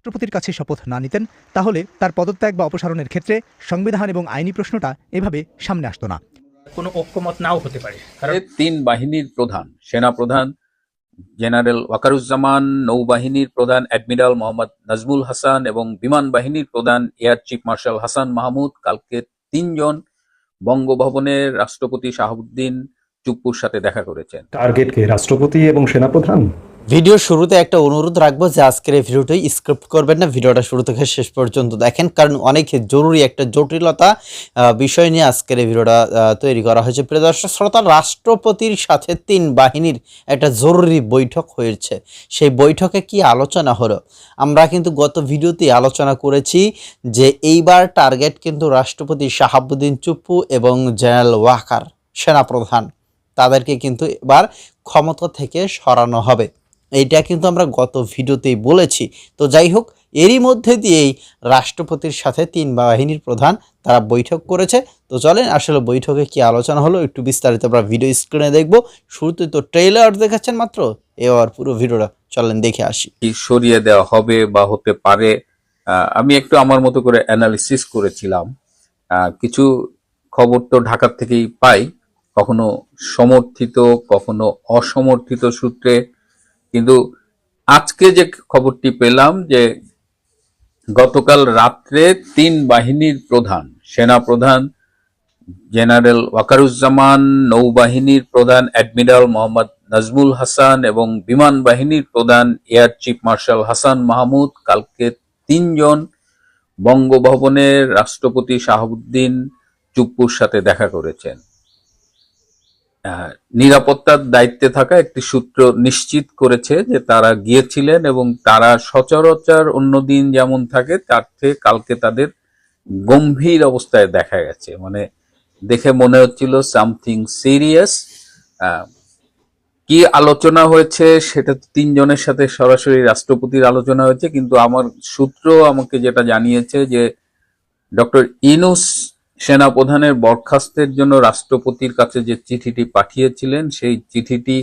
রাষ্ট্রপতির কাছে শপথ না নিতেন তাহলে তার পদত্যাগ বা অপসারণের ক্ষেত্রে সংবিধান এবং আইনি প্রশ্নটা এভাবে সামনে আসতো না। কোনো ঐক্যমত নাও হতে পারে তিন বাহিনীর প্রধান সেনা প্রধান জেনারেল ওয়াকারুজ্জামান নৌবাহিনীর প্রধান অ্যাডমিরাল মোহাম্মদ নাজমুল হাসান এবং বিমান বাহিনীর প্রধান air chief marshal Hasan Mahmud কালকে তিনজন বঙ্গভবনের রাষ্ট্রপতি শাহাবুদ্দিন চুপ্পুর সাথে দেখা করেছেন। টার্গেট কে রাষ্ট্রপতি এবং সেনাপ্রধান? ভিডিওর শুরুতে একটা অনুরোধ রাখব যে আজকের এই ভিডিওটি স্ক্রিপ্ট করবেন না, ভিডিওটা শুরু থেকে শেষ পর্যন্ত দেখেন, কারণ অনেক জরুরি একটা জটিলতা বিষয় নিয়ে আজকের এই ভিডিওটা তৈরি করা হয়েছে। প্রিয় দর্শক, শ্রোতা, রাষ্ট্রপতির সাথে তিন বাহিনীর একটা জরুরি বৈঠক হয়েছে। সেই বৈঠকে কি আলোচনা হলো? আমরা কিন্তু গত ভিডিওতে আলোচনা করেছি যে এইবার টার্গেট কিন্তু রাষ্ট্রপতি শাহাবুদ্দিন চুপ্পু এবং জেনারেল ওয়াকার সেনাপ্রধান, তাদেরকে কিন্তু এবার ক্ষমতা থেকে সরানো হবে। এইটা কিন্তু আমরা গত ভিডিওতেই বলেছি। তো যাই হোক, এরই মধ্যে দিয়েই রাষ্ট্রপতির সাথে তিন বাহিনীর প্রধান তারা বৈঠক করেছে। তো চলেন, আসলে বৈঠকে কি আলোচনা হলো একটু বিস্তারিত আমরা ভিডিও স্ক্রিনে দেখব। শুরুতে তো ট্রেইলার দেখাচ্ছেন মাত্র এবার পুরো ভিডিওটা। চলেন, দেখে আসি। সরিয়ে দেওয়া হবে বা হতে পারে আমি একটু আমার মতো করে অ্যানালিসিস করেছিলাম। কিছু খবর তো ঢাকার থেকেই পাই। কখনো সমর্থিত, কখনো অসমর্থিত সূত্রে কিন্তু আজকে যে খবরটি পেলাম যে গতকাল রাত্রে তিন বাহিনীর প্রধান, সেনা প্রধান, জেনারেল ওয়াকারুজ্জামান, নৌবাহিনীর প্রধান, অ্যাডমিরাল মোহাম্মদ নাজমুল হাসান এবং বিমান বাহিনীর প্রধান, air chief marshal Hasan Mahmud, কালকে তিনজন বঙ্গভবনের রাষ্ট্রপতি শাহাবুদ্দিন চুপ্পুর সাথে দেখা করেছেন। নিরাপত্তার দায়িত্বে থাকা একটি সূত্র নিশ্চিত করেছে যে তারা গিয়েছিলেন এবং তারা সচরাচর অন্যদিন যেমন থাকে, তার থেকে কালকে তাদের গম্ভীর অবস্থায় দেখা গেছে। মানে দেখে মনে হচ্ছিল সামথিং সিরিয়াস। কি আলোচনা হয়েছে সেটা তিনজনের সাথে সরাসরি রাষ্ট্রপতির আলোচনা হয়েছে, কিন্তু আমার সূত্র আমাকে যেটা জানিয়েছে যে ডক্টর ইনুস সেনাপ্রধানের বরখাস্তের জন্য রাষ্ট্রপতির কাছে যে চিঠিটি পাঠিয়েছিলেন, সেই চিঠিটি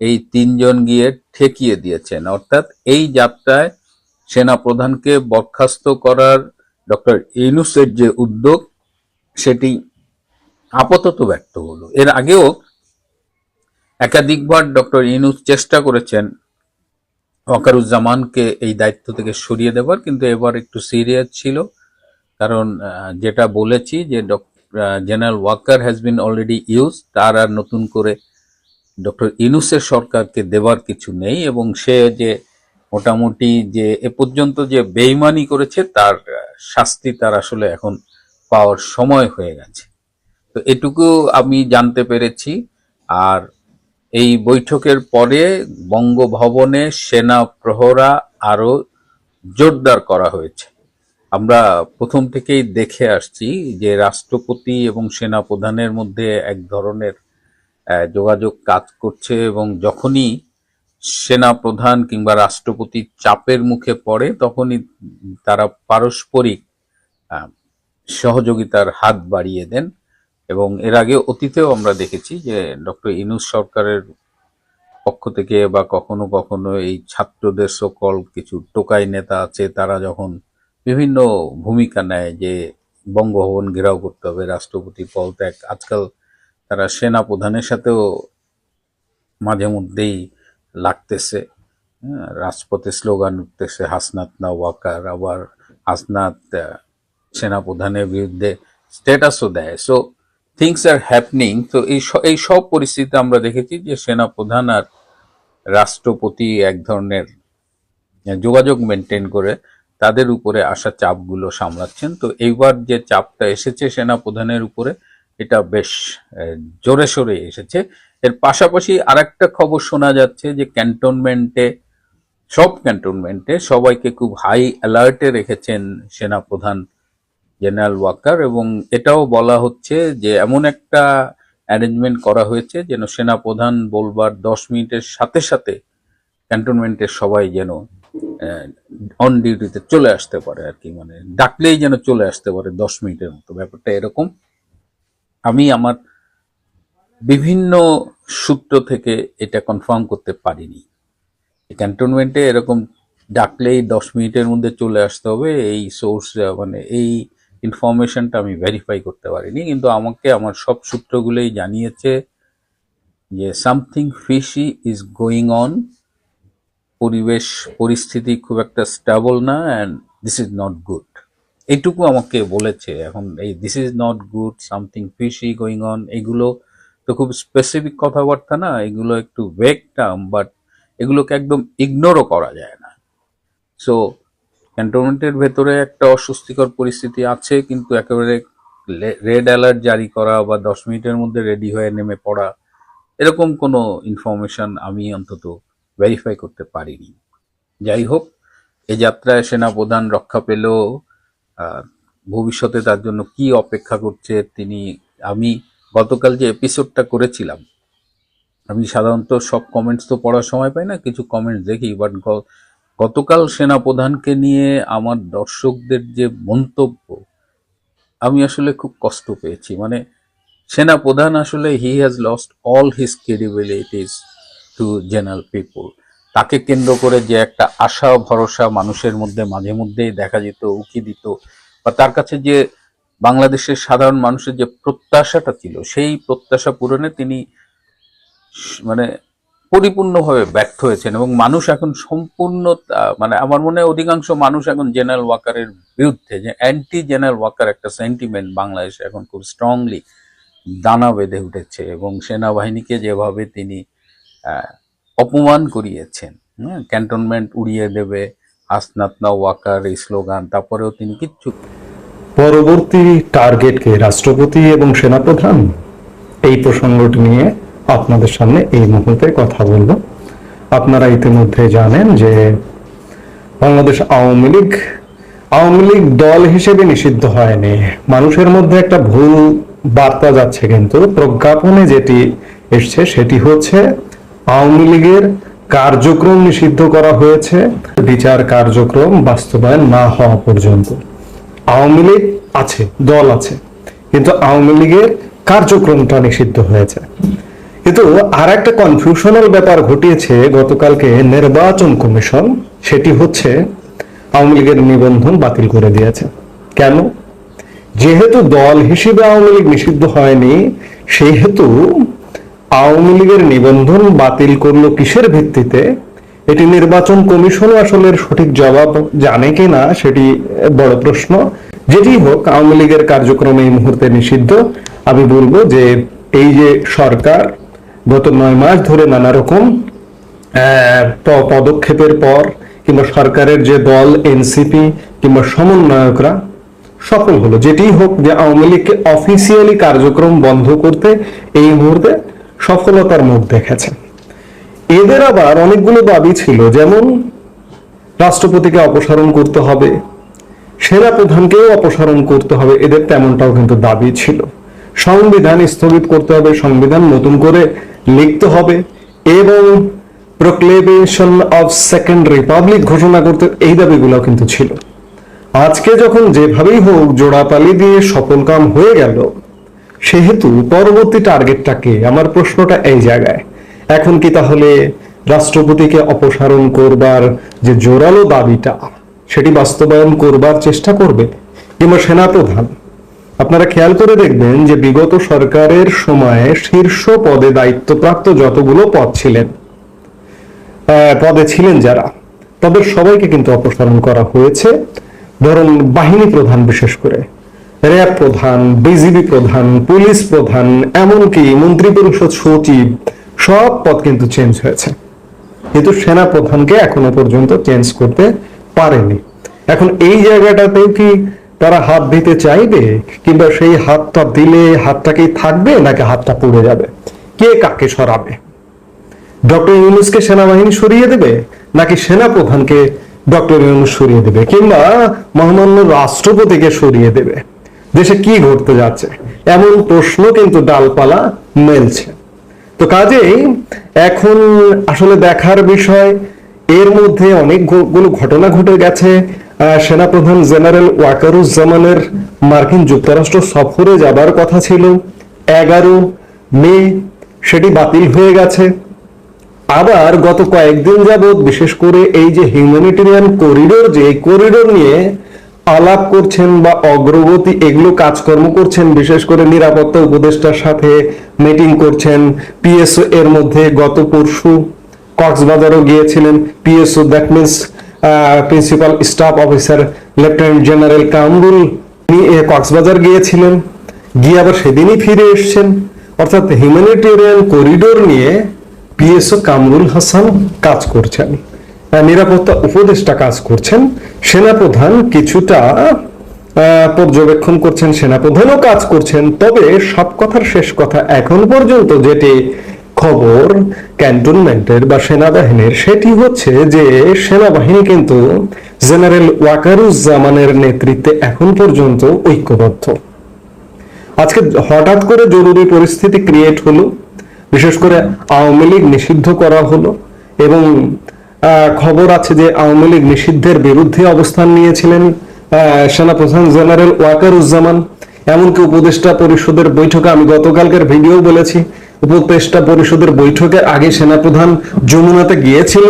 এই তিনজন গিয়ে ঠেকিয়ে দিয়েছেন। অর্থাৎ এই যাত্রায় সেনাপ্রধানকে বরখাস্ত করার ডক্টর ইনুসের যে উদ্যোগ, সেটি আপাতত ব্যর্থ হলো। এর আগেও একাধিকবার ডক্টর ইনুস চেষ্টা করেছেন ওয়াকারুজ্জামানকে এই দায়িত্ব থেকে সরিয়ে দেবার, কিন্তু এবার একটু সিরিয়াস ছিল। কারণ যেটা বলেছি যে general Waker has been already use তার আর নতুন করে ডক্টর ইনুসের সরকারকে দেবার কিছু নেই এবং সে যে মোটামুটি যে, এ পর্যন্ত যে বেইমানি করেছে, তার শাস্তি তার আসলে এখন পাওয়ার সময় হয়ে গেছে। তো এটুকু আমি জানতে পেরেছি। আর এই বৈঠকের পরে বঙ্গভবনে সেনা প্রহরা আরও জোরদার করা হয়েছে। আমরা প্রথম থেকেই দেখে আসছি যে রাষ্ট্রপতি এবং সেনা প্রধানের মধ্যে এক ধরনের যোগাযোগ কাজ করছে এবং যখনই সেনা প্রধান কিংবা রাষ্ট্রপতি চাপের মুখে পড়ে, তখনই তারা পারস্পরিক সহযোগিতার হাত বাড়িয়ে দেন। এবং এর আগে অতীতেও আমরা দেখেছি যে ডক্টর ইনুস সরকারের পক্ষ থেকে বা কখনো কখনো এই ছাত্রদের সকল কিছু টোকাই নেতা আছে, তারা যখন বিভিন্ন ভূমিকা নেয় যে বঙ্গভবন ঘেরাও করতে হবে রাষ্ট্রপতি পদত্যাগ আজকাল তারা সেনা প্রধানের সাথেও মাঝে মধ্যেই লাগতেছে। হ্যাঁ, রাজপথে স্লোগান উঠতেছে হাসনাত না ওয়াকার আবার হাসনাত আহ, সেনা প্রধানের বিরুদ্ধে স্ট্যাটাসও দেয়। সো থিংস আর হ্যাপনিং তো এই এই সব পরিস্থিতিতে আমরা দেখেছি যে সেনা প্রধান আর রাষ্ট্রপতি এক ধরনের যোগাযোগ মেনটেন করে তাদের উপরে আসা চাপগুলো সামলাচ্ছেন। তো এইবার যে চাপটা এসেছে সেনা প্রধানের উপরে, এটা বেশ জোরে সোরে এসেছে। এর পাশাপাশি আরেকটা খবর শোনা যাচ্ছে যে ক্যান্টনমেন্টে, সব ক্যান্টনমেন্টে সবাইকে খুব হাই অ্যালার্টে রেখেছেন সেনা প্রধান জেনারেল ওয়াকার এবং এটাও বলা হচ্ছে যে এমন একটা অ্যারেঞ্জমেন্ট করা হয়েছে যেন সেনা প্রধান বলবার দশ মিনিটের সাথে সাথে ক্যান্টনমেন্টের সবাই যেন অন ডিউটিতে চলে আসতে পারে আর কি মানে ডাকলেই যেন চলে আসতে পারে দশ মিনিটের মতো। ব্যাপারটা এরকম। আমি আমার বিভিন্ন সূত্র থেকে এটা কনফার্ম করতে পারিনি। ক্যান্টনমেন্টে এরকম ডাকলেই দশ মিনিটের মধ্যে চলে আসতে হবে, এই সোর্স মানে এই ইনফরমেশনটা আমি ভেরিফাই করতে পারিনি, কিন্তু আমাকে আমার সব সূত্রগুলোই জানিয়েছে যে something fishy is going on পরিবেশ, পরিস্থিতি খুব একটা স্টেবল না and this is not good এইটুকু আমাকে বলেছে, এখন এই this is not good something fishy going on এগুলো তো খুব স্পেসিফিক কথাবার্তা না, এগুলো একটু ভেগ টার্ম বাট এগুলোকে একদম ইগনোরও করা যায় না। সো ক্যান্টনমেন্টের ভেতরে একটা অস্বস্তিকর পরিস্থিতি আছে, কিন্তু একেবারে রেড অ্যালার্ট জারি করা বা দশ মিনিটের মধ্যে রেডি হয়ে নেমে পড়া, এরকম কোনো ইনফরমেশন আমি অন্তত ভেরিফাই করতে পারিনি। যাই হোক এ যাত্রায় সেনাপ্রধান রক্ষা আহ, ভবিষ্যতে তার জন্য কি অপেক্ষা করছে তিনি আমি গতকাল যে এপিসোডটা করেছিলাম আমি সাধারণত সব কমেন্টস তো পড়ার সময় পাই না কিছু কমেন্টস দেখি বাট গতকাল সেনাপ্রধানকে নিয়ে আমার দর্শকদের যে মন্তব্য আমি আসলে খুব কষ্ট পেয়েছি। মানে সেনাপ্রধান আসলে he has lost all his credibilities to general people তাকে কেন্দ্র করে যে একটা আশা ভরসা মানুষের মধ্যে, মাঝে মধ্যেই দেখা যেত, উকি দিত। বা তার কাছে যে বাংলাদেশের সাধারণ মানুষের যে প্রত্যাশাটা ছিল, সেই প্রত্যাশা পূরণে তিনি মানে পরিপূর্ণভাবে ব্যর্থ হয়েছেন এবং মানুষ এখন সম্পূর্ণ মানে আমার মনে হয় অধিকাংশ মানুষ এখন জেনারেল ওয়াকারের বিরুদ্ধে, যে অ্যান্টি জেনারেল ওয়াকার একটা সেন্টিমেন্ট বাংলাদেশে এখন খুব স্ট্রংলি দানা বেঁধে উঠেছে এবং সেনাবাহিনীকে যেভাবে তিনি অপমান করিয়েছেন। ক্যান্টনমেন্ট উড়িয়ে দেবে আসনাত ওয়াকার এই স্লোগান, তারপরেও তিনি কিচ্ছু পরবর্তী টার্গেটকে রাষ্ট্রপতি এবং সেনাপ্রধান, এই প্রসঙ্গটি নিয়ে আপনাদের সামনে এই মুহূর্তে কথা বলব। আপনারা ইতিমধ্যে জানেন যে বাংলাদেশ আওয়ামী লীগ আওয়ামী লীগ দল হিসেবে নিষিদ্ধ হয়নি। মানুষের মধ্যে একটা ভুল বার্তা যাচ্ছে কিন্তু, প্রজ্ঞাপনে যেটি এসছে সেটি হচ্ছে আওয়ামী লীগের কার্যক্রম নিষিদ্ধ করা হয়েছে। বিচার কার্যক্রম বাস্তবায়ন না হওয়া পর্যন্ত। আওয়ামী লীগ আছে, দল আছে, কিন্তু আওয়ামী লীগের কার্যক্রমটা নিষিদ্ধ হয়েছে। কিন্তু আর একটা কনফিউশনাল ব্যাপার ঘটিয়েছে গতকালকে নির্বাচন কমিশন, সেটি হচ্ছে আওয়ামী লীগের নিবন্ধন বাতিল করে দিয়েছে। কেন? যেহেতু দল হিসেবে আওয়ামী লীগ নিষিদ্ধ হয়নি, সেহেতু আওয়ামী লীগের নিবন্ধন বাতিল করল কিসের ভিত্তিতে? এটি নির্বাচন কমিশনও আসলে সঠিক জবাব জানে কিনা সেটি বড় প্রশ্ন। যেটি হোক, আওয়ামী লীগের কার্যক্রম এই মুহূর্তে নিষিদ্ধ। আমি বলব যে এই যে সরকার, গত নয় মাস ধরে নানা রকম পদক্ষেপের পর কিংবা সরকারের যে দল, এনসিপি কিংবা সমন্বয়করা, সফল হলো। যেটি হোক যে আওয়ামী লীগকে অফিসিয়ালি কার্যক্রম বন্ধ করতে এই মুহূর্তে সফলতার মুখ দেখেছে এদের আবার অনেকগুলো দাবি ছিল, যেমন রাষ্ট্রপতিকে অপসারণ করতে হবে সেনা প্রধানকেও অপসারণ করতে হবে, এদের তেমনটাও কিন্তু দাবি ছিল। সংবিধান স্থগিত করতে হবে, সংবিধান নতুন করে লিখতে হবে এবং প্রোক্লেমেশন অফ সেকেন্ড রিপাবলিক ঘোষণা করতে এই দাবিগুলো কিন্তু ছিল। আজকে যখন যেভাবেই হোক, জোড়াতালি দিয়ে সফল কাম হয়ে গেল সেহেতু পরবর্তী টার্গেটটাকে আমার প্রশ্নটা এই জায়গায়। এখন কি তাহলে রাষ্ট্রপতিকে অপসারণ করবার যে জোরালো দাবিটা, সেটি বাস্তবায়ন করবার চেষ্টা করবে? কিংবা সেনাপ্রধান? আপনারা খেয়াল করে দেখবেন যে বিগত সরকারের সময়ে শীর্ষ পদে দায়িত্বপ্রাপ্ত যতগুলো পদ ছিলেন পদে ছিলেন যারা, তাদের সবাইকে কিন্তু অপসারণ করা হয়েছে। ধরুন বাহিনী প্রধান বিশেষ করে। র্যাব প্রধান, বিজিবি প্রধান, পুলিশ প্রধান, এমনকি মন্ত্রী পরিষদ সচিব, সব পদ কিন্তু চেঞ্জ হয়েছে। কিন্তু সেনা প্রধানকে এখনও পর্যন্ত চেঞ্জ করতে পারেনি। এখন এই জায়গাটাতেও কি তারা হাত দিতে চাইবে? কিংবা সেই হাতটা দিলে হাতটাকেই থাকবে, নাকি হাতটা পড়ে যাবে? কে কাকে সরাবে? ডক্টর ইউনুসকে সেনাবাহিনী সরিয়ে দেবে, নাকি সেনা প্রধানকে ডক্টর ইউনুস সরিয়ে দেবে? কিংবা মহামান্য রাষ্ট্রপতিকে সরিয়ে দেবে? দেশে কি ঘটতে যাচ্ছে? এমন প্রশ্ন কিন্তু ডালপালা মেলছে। তো কাজেই এখন আসলে দেখার বিষয়, এর মধ্যে অনেকগুলো ঘটনা ঘটে গেছে। সেনাপ্রধান জেনারেল ওয়াকারুজ্জামানের মার্কিন যুক্তরাষ্ট্র সফরে যাবার কথা ছিল। এগারো মে সেটি বাতিল হয়ে গেছে। আবার গত কয়েকদিন যাবৎ বিশেষ করে এই যে হিউম্যানিটেরিয়ান করিডোর যে করিডোর নিয়ে আলাপ করছেন বা অগ্রগতি, এগুলো কাজকর্ম করছেন, বিশেষ করে নিরাপত্তা উপদেষ্টার সাথে মিটিং করছেন। পিএসও এর মধ্যে গত পরশু কক্সবাজারও গিয়েছিলেন। PSO that means principal staff officer lieutenant general Kamrul Cox's Bazar গিয়েছিলেন। গিয়ে আবার সেদিনই ফিরে এসছেন। অর্থাৎ হিউম্যানিটেরিয়ান করিডোর নিয়ে পিএসও কামরুল হাসান কাজ করছেন। নিরাপত্তা উপদেষ্টা কাজ করছেন, সেনাপ্রধান কিছুটা পর্যবেক্ষণ করছেন, সেনাপ্রধানও কাজ করছেন, তবে সব কথার শেষ কথা এখন পর্যন্ত যেটি খবর ক্যান্টনমেন্টের বা সেনাবাহিনীর, সেটি হচ্ছে যে সেনাবাহিনী কিন্তু জেনারেল ওয়াকারুজ্জামানের নেতৃত্বে এখন পর্যন্ত ঐক্যবদ্ধ। আজকে হঠাৎ করে জরুরি পরিস্থিতি ক্রিয়েট হলো, বিশেষ করে আওয়ামী লীগ নিষিদ্ধ করা হলো, এবং খবর আছে যে আওয়ামী লীগ নিষিদ্ধের বিরুদ্ধে অবস্থান নিয়েছিলেন সেনাপ্রধান জেনারেল ওয়াকারুজ্জামান। এমনকি উপদেষ্টা পরিষদের বৈঠকে, আমি গতকালকের ভিডিও বলেছি, উপদেষ্টা পরিষদের বৈঠকের আগে সেনাপ্রধান যমুনাতে গিয়েছিল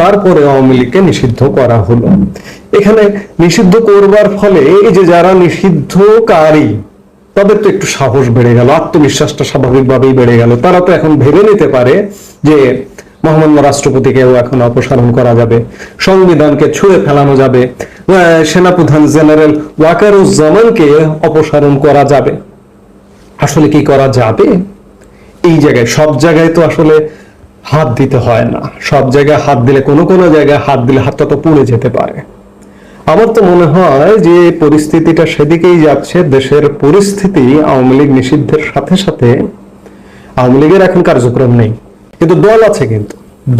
তারপরে আওয়ামী লীগকে নিষিদ্ধ করা হলো। এখানে নিষিদ্ধ করবার ফলে এই যে যারা নিষিদ্ধকারী, তাদের তো একটু সাহস বেড়ে গেল, আত্মবিশ্বাসটা স্বাভাবিকভাবেই বেড়ে গেল। তারা তো এখন ভেবে নিতে পারে যে মহামান্য রাষ্ট্রপতিকেও এখন অপসারণ করা যাবে। সংবিধানকে ছুঁড়ে ফেলানো যাবে। সেনাপ্রধান জেনারেল ওয়াকারুজ্জামানকে অপসারণ করা যাবে। আসলে কি করা যাবে? এই জায়গায়, সব জায়গায় তো আসলে হাত দিতে হয় না। সব জায়গায় হাত দিলে, কোনো কোনো জায়গায় হাত দিলে হাতটা তো পুড়ে যেতে পারে। আমার তো মনে হয় যে পরিস্থিতিটা সেদিকেই যাচ্ছে, দেশের পরিস্থিতি আওয়ামী লীগ নিষিদ্ধের সাথে সাথে আওয়ামী লীগের এখন কার্যক্রম নেই। কিন্তু দল আছে কিন্তু।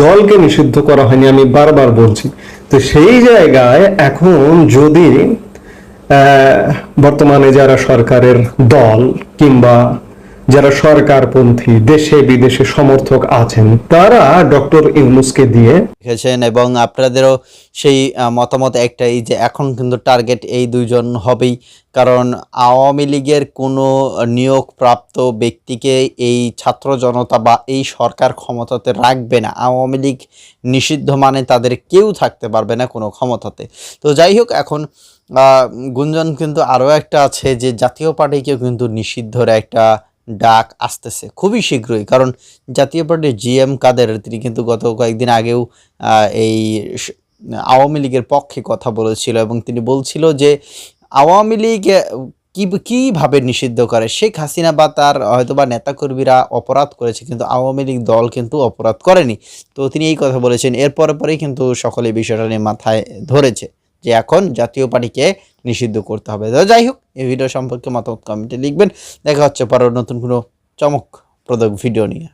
দলকে নিষিদ্ধ করা হয়নি, আমি বারবার বলছি। তো সেই জায়গায় এখন যদি বর্তমানে যারা সরকারের দল কিংবা যারা সরকারপন্থী, দেশে বিদেশে সমর্থক আছেন, তারা ডক্টর ইউনুসকে দিয়ে লিখেছেন এবং আপনাদেরও সেই মতামত একটাই যে এখন কিন্তু টার্গেট এই দুইজন হবেই। কারণ আওয়ামী লীগের কোনো নিয়োগপ্রাপ্ত ব্যক্তিকে এই ছাত্র জনতা বা এই সরকার ক্ষমতাতে রাখবে না। আওয়ামী লীগ নিষিদ্ধ মানে তাদের কেউ থাকতে পারবে না কোনো ক্ষমতাতে। তো যাই হোক, এখন গুঞ্জন কিন্তু আরও একটা আছে যে জাতীয় পার্টিকেও কিন্তু নিষিদ্ধর একটা ডাক আসতেছে খুবই শীঘ্রই। কারণ জাতীয় পার্টির জিএম কাদের, তিনি কিন্তু গত কয়েকদিন আগেও এই আওয়ামী লীগের পক্ষে কথা বলেছিল এবং তিনি বলছিল যে, আওয়ামী লীগ কি, কীভাবে নিষিদ্ধ করে? শেখ হাসিনা বা তার হয়তো বা নেতাকর্মীরা অপরাধ করেছে, কিন্তু আওয়ামী লীগ দল কিন্তু অপরাধ করেনি। তো তিনি এই কথা বলেছেন। এরপরে পরেই কিন্তু সকলে বিষয়টা নিয়ে মাথায় ধরেছে। যে এখন জাতীয় পার্টিকে নিষিদ্ধ করতে হবে। তো যাই হোক, এই ভিডিও সম্পর্কে মতামত কমেন্টে লিখবেন। দেখা হচ্ছে পরের নতুন কোনো চমকপ্রদ ভিডিও নিয়ে।